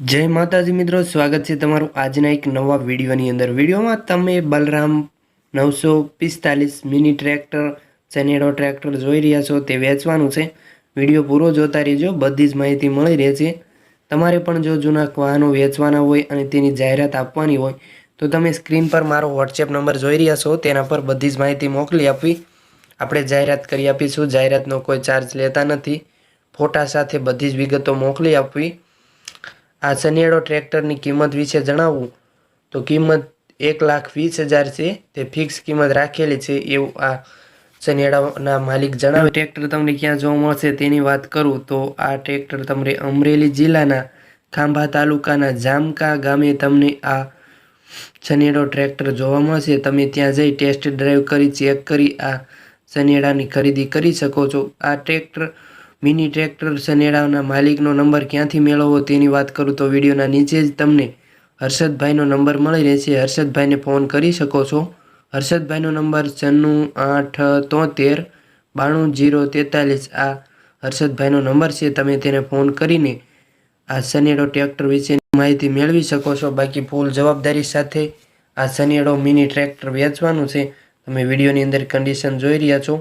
જય માતાજી મિત્રો, સ્વાગત છે તમારું આજના એક નવા વિડીયોની અંદર. વિડીયોમાં તમે બલરામ નવસો પિસ્તાલીસ મિની ટ્રેક્ટર સેનેડો ટ્રેક્ટર જોઈ રહ્યા છો, તે વેચવાનું છે. વીડિયો પૂરો જોતા રહેજો, બધી જ માહિતી મળી રહેશે. તમારે પણ જો જૂના વાહનો વેચવાના હોય અને તેની જાહેરાત આપવાની હોય, તો તમે સ્ક્રીન પર મારો વોટ્સએપ નંબર જોઈ રહ્યા છો, તેના પર બધી જ માહિતી મોકલી આપવી. આપણે જાહેરાત કરી આપીશું, જાહેરાતનો કોઈ ચાર્જ લેતા નથી. ફોટા સાથે બધી જ વિગતો મોકલી આપવી. આ સનિયાળો ટ્રેક્ટરની કિંમત વિશે જણાવું? તો કિંમત એક લાખ વીસ હજાર છે. તે ફિક્સ કિંમત રાખેલી છે એવું આ સનિયાળાના માલિક જણાવે. ટ્રેક્ટર તમને ક્યાં જોવા મળશે તેની વાત કરું તો આ ટ્રેક્ટર તમને અમરેલી જિલ્લાના ખાંભા તાલુકાના જામકા ગામે તમને આ સનિયાળો ટ્રેક્ટર જોવા મળશે. તમે ત્યાં જઈ ટેસ્ટ ડ્રાઈવ કરી ચેક કરી આ સનિયાળાની ખરીદી કરી શકો છો. આ ટ્રેક્ટર મિની ટ્રેક્ટર સનેડાના માલિકનો નંબર ક્યાંથી મેળવવો તેની વાત કરું તો વિડીયોના નીચે જ તમને હર્ષદભાઈનો નંબર મળી રહેશે. હર્ષદભાઈને ફોન કરી શકો છો. હર્ષદભાઈનો નંબર છન્નું આઠ તોતેર બાણું જીરો તેતાલીસ. આ હર્ષદભાઈનો નંબર છે. તમે તેને ફોન કરીને આ સનેડો ટ્રેક્ટર વિશેની માહિતી મેળવી શકો છો. બાકી ફૂલ જવાબદારી સાથે આ સનેડો મિની ટ્રેક્ટર વેચવાનું છે. તમે વિડીયોની અંદર કન્ડિશન જોઈ રહ્યા છો.